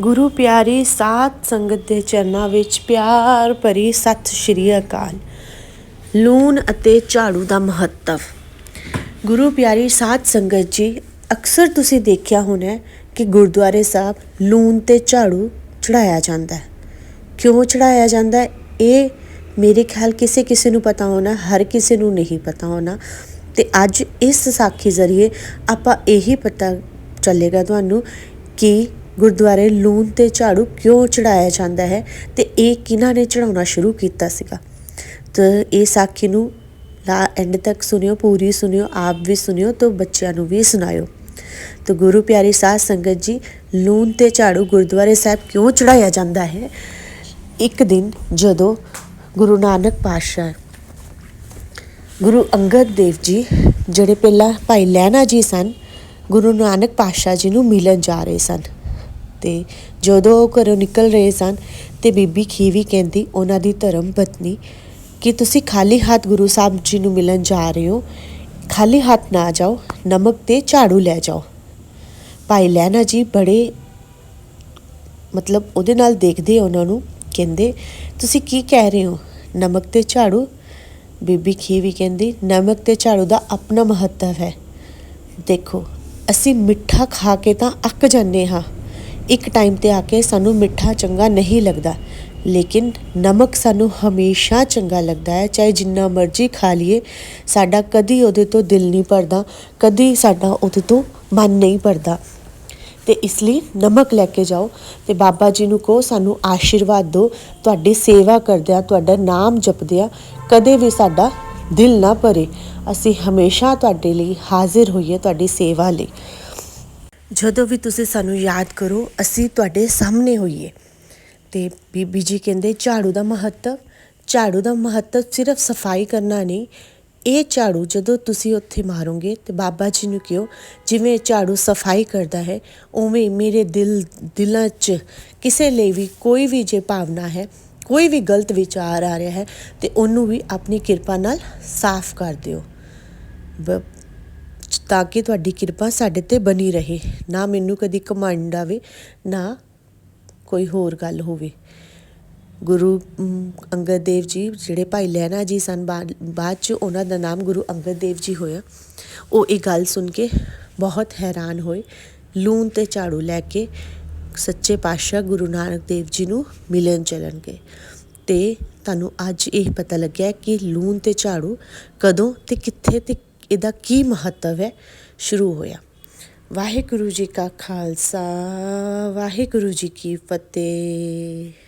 ਗੁਰੂ ਪਿਆਰੀ ਸਾਧ ਸੰਗਤ ਦੇ ਚਰਨਾਂ ਵਿੱਚ ਪਿਆਰ ਭਰੀ ਸਤਿ ਸ਼੍ਰੀ ਅਕਾਲ। ਲੂਣ ਅਤੇ ਝਾੜੂ ਦਾ ਮਹੱਤਵ। ਗੁਰੂ ਪਿਆਰੀ ਸਾਧ ਸੰਗਤ ਜੀ, ਅਕਸਰ ਤੁਸੀਂ ਦੇਖਿਆ ਹੋਣਾ ਕਿ ਗੁਰਦੁਆਰੇ ਸਾਹਿਬ ਲੂਣ ਤੇ ਝਾੜੂ ਚੜਾਇਆ ਜਾਂਦਾ ਹੈ। ਕਿਉਂ ਚੜਾਇਆ ਜਾਂਦਾ ਹੈ? ਇਹ ਮੇਰੇ ਖਿਆਲ ਕਿਸੇ ਕਿਸੇ ਨੂੰ ਪਤਾ ਹੋਣਾ, ਹਰ ਕਿਸੇ ਨੂੰ ਨਹੀਂ ਪਤਾ ਹੋਣਾ। ਤੇ ਅੱਜ ਇਸ ਸਾਖੀ ਜ਼ਰੀਏ ਆਪਾਂ ਇਹੀ ਪਤਾ ਚੱਲੇਗਾ ਤੁਹਾਨੂੰ ਕਿ ਗੁਰਦੁਆਰੇ ਲੂਣ ਤੇ ਝਾੜੂ ਕਿਉਂ ਚੜਾਇਆ ਜਾਂਦਾ ਹੈ ਤੇ ਇਹ ਕਿਹਨਾਂ ਨੇ ਚੜਾਉਣਾ ਸ਼ੁਰੂ ਕੀਤਾ ਸੀਗਾ? ਤਾਂ ਇਹ ਸਾਖੀ ਨੂੰ ਲਾ ਐਂਡ ਤੱਕ ਸੁਣਿਓ, ਪੂਰੀ ਸੁਣਿਓ, ਆਪ ਵੀ ਸੁਣਿਓ ਤੇ ਬੱਚਿਆਂ ਨੂੰ ਵੀ ਸੁਣਾਇਓ। ਤਾਂ ਗੁਰੂ ਪਿਆਰੀ ਸਾਧ ਸੰਗਤ ਜੀ, ਲੂਣ ਤੇ ਝਾੜੂ ਗੁਰਦੁਆਰੇ ਸਾਹਿਬ ਕਿਉਂ ਚੜਾਇਆ ਜਾਂਦਾ ਹੈ? ਇੱਕ ਦਿਨ ਜਦੋਂ ਗੁਰੂ ਨਾਨਕ ਪਾਤਸ਼ਾਹ, ਗੁਰੂ ਅੰਗਦ ਦੇਵ ਜੀ, ਜਿਹੜੇ ਪਹਿਲਾਂ ਭਾਈ ਲਹਿਣਾ ਜੀ ਸਨ, ਗੁਰੂ ਨਾਨਕ ਪਾਤਸ਼ਾਹ ਜੀ ਨੂੰ ਮਿਲਣ ਜਾ ਰਹੇ ਸਨ। ਤੇ ਜਦੋਂ ਉਹ ਘਰੋਂ ਨਿਕਲ ਰਹੇ ਸਨ ਤੇ ਬੀਬੀ ਖੀਵੀ ਕਹਿੰਦੀ, ਉਹਨਾਂ ਦੀ ਧਰਮ ਪਤਨੀ, ਕਿ ਤੁਸੀਂ ਖਾਲੀ ਹੱਥ ਗੁਰੂ ਸਾਹਿਬ ਜੀ ਨੂੰ ਮਿਲਣ ਜਾ ਰਹੇ ਹੋ? ਖਾਲੀ ਹੱਥ ਨਾ ਜਾਓ, ਨਮਕ ਤੇ ਝਾੜੂ ਲੈ ਜਾਓ। ਭਾਈ ਲਹਿਣਾ ਜੀ ਬੜੇ ਮਤਲਬ ਉਹਦੇ ਨਾਲ ਦੇਖਦੇ ਉਹਨਾਂ ਨੂੰ, ਕਹਿੰਦੇ, ਤੁਸੀਂ ਕੀ ਕਹਿ ਰਹੇ ਹੋ? ਨਮਕ ਤੇ ਝਾੜੂ? ਬੀਬੀ ਖੀਵੀ ਕਹਿੰਦੀ, ਨਮਕ ਤੇ ਝਾੜੂ ਦਾ ਆਪਣਾ ਮਹੱਤਵ ਹੈ। ਦੇਖੋ, ਅਸੀਂ ਮਿੱਠਾ ਖਾ ਕੇ ਤਾਂ ਅੱਕ ਜਾਂਦੇ ਹਾਂ। ਇੱਕ ਟਾਈਮ ਤੇ ਆ ਕੇ ਸਾਨੂੰ ਮਿੱਠਾ ਚੰਗਾ ਨਹੀਂ ਲੱਗਦਾ। ਲੇਕਿਨ ਨਮਕ ਸਾਨੂੰ ਹਮੇਸ਼ਾ ਚੰਗਾ ਲੱਗਦਾ ਹੈ। ਚਾਹੇ ਜਿੰਨਾ ਮਰਜ਼ੀ ਖਾ ਲਈਏ, ਸਾਡਾ ਕਦੀ ਉਹਦੇ ਤੋਂ ਦਿਲ ਨਹੀਂ ਭਰਦਾ, ਕਦੀ ਸਾਡਾ ਉਹਦੇ ਤੋਂ ਮਨ ਨਹੀਂ ਭਰਦਾ। ਤੇ ਇਸ ਲਈ ਨਮਕ ਲੈ ਕੇ ਜਾਓ ਤੇ ਬਾਬਾ ਜੀ ਨੂੰ ਕਹੋ, ਸਾਨੂੰ ਆਸ਼ੀਰਵਾਦ ਦਿਓ, ਤੁਹਾਡੀ ਸੇਵਾ ਕਰਦਿਆਂ ਤੁਹਾਡਾ ਨਾਮ ਜਪਦਿਆਂ ਕਦੇ ਵੀ ਸਾਡਾ ਦਿਲ ਨਾ ਭਰੇ। ਅਸੀਂ ਹਮੇਸ਼ਾ ਤੁਹਾਡੇ ਲਈ ਹਾਜ਼ਰ ਹੋਈਏ, ਤੁਹਾਡੀ ਸੇਵਾ ਲਈ। ਜਦੋਂ ਵੀ ਤੁਸੀਂ ਸਾਨੂੰ ਯਾਦ ਕਰੋ, ਅਸੀਂ ਤੁਹਾਡੇ ਸਾਹਮਣੇ ਹੋਈਏ। ਤੇ ਬੀਬੀ ਜੀ ਕਹਿੰਦੇ, ਝਾੜੂ ਦਾ ਮਹੱਤਵ, ਝਾੜੂ ਦਾ ਮਹੱਤਵ ਸਿਰਫ ਸਫ਼ਾਈ ਕਰਨਾ ਨਹੀਂ, ਇਹ ਝਾੜੂ ਜਦੋਂ ਤੁਸੀਂ ਉੱਥੇ ਮਾਰੋਗੇ ਤੇ ਬਾਬਾ ਜੀ ਨੂੰ ਕਿਹੋ, ਜਿਵੇਂ ਝਾੜੂ ਸਫ਼ਾਈ ਕਰਦਾ ਹੈ, ਉਵੇਂ ਮੇਰੇ ਦਿਲ, ਦਿਲਾਂ 'ਚ ਕਿਸੇ ਲਈ ਵੀ ਕੋਈ ਵੀ ਜੇ ਭਾਵਨਾ ਹੈ, ਕੋਈ ਵੀ ਗਲਤ ਵਿਚਾਰ ਆ ਰਿਹਾ ਹੈ, ਤੇ ਉਹਨੂੰ ਵੀ ਆਪਣੀ ਕਿਰਪਾ ਨਾਲ ਸਾਫ਼ ਕਰ ਦਿਓ। ਬ- ਤਾਂ ਕਿ ਤੁਹਾਡੀ ਕਿਰਪਾ ਸਾਡੇ ਤੇ ਬਣੀ ਰਹੇ। ਨਾ ਮੈਨੂੰ ਕਦੀ ਘਮੰਡ ਆਵੇ, ਨਾ ਕੋਈ ਹੋਰ ਗੱਲ ਹੋਵੇ। ਗੁਰੂ ਅੰਗਦ ਦੇਵ ਜੀ, ਜਿਹੜੇ ਭਾਈ ਲਹਿਣਾ ਜੀ ਸਨ ਬਾਅਦ ਬਾਅਦ ਚ ਉਹਨਾਂ ਦਾ ਨਾਮ ਗੁਰੂ ਅੰਗਦ ਦੇਵ ਜੀ ਹੋਇਆ। ਉਹ ਇਹ ਗੱਲ ਸੁਣ ਕੇ ਬਹੁਤ ਹੈਰਾਨ ਹੋਏ। ਲੂਣ ਤੇ ਝਾੜੂ ਲੈ ਕੇ ਸੱਚੇ ਪਾਤਸ਼ਾਹ ਗੁਰੂ ਨਾਨਕ ਦੇਵ ਜੀ ਨੂੰ ਮਿਲਣ ਚੱਲਣਗੇ। ਤੇ ਤੁਹਾਨੂੰ ਅੱਜ ਇਹ ਪਤਾ ਲੱਗਿਆ ਕਿ ਲੂਣ ਤੇ ਝਾੜੂ ਕਦੋਂ ਤੇ ਕਿੱਥੇ ਤੇ ਇਹਦਾ ਕੀ ਮਹੱਤਵ ਹੈ? ਸ਼ੁਰੂ ਹੋਇਆ। ਵਾਹਿਗੁਰੂ ਜੀ ਕਾ ਖਾਲਸਾ ਵਾਹਿਗੁਰੂ ਜੀ ਕੀ ਫਤਿਹ।